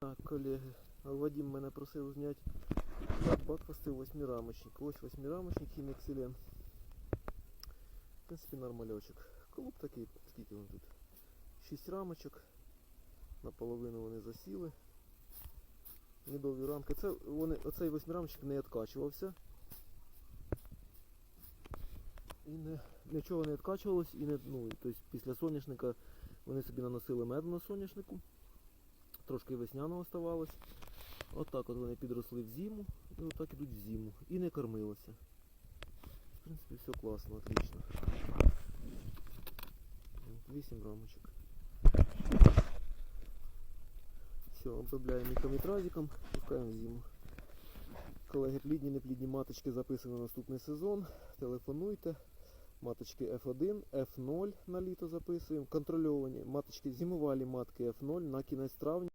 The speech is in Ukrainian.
Так, колеги, Вадим мене просив зняти бакфасти восьмирамочник. Ось восьмирамочник хімікселен. В принципі, нормальочок. Колуб такий, скільки він тут? Шість рамочок. Наполовину вони засіли. Медові рамки. Це вони, оцей восьмирамочник не відкачувався. І не, нічого не відкачувалось, і не, ну, тобто після соняшника вони собі наносили меду на соняшнику. Трошки весняного оставалось. Отак от вони підросли в зиму і отак ідуть в зиму. І не кормилося. В принципі, все класно, отлично. От, Вісім рамочок. Все, обробляємо мікрометразиком, пускаємо в зиму. Колеги, плідні, неплідні маточки записані на наступний сезон. Телефонуйте. Маточки F1, F0 на літо записуємо. Контрольовані маточки зимувалі матки F0 на кінець травня.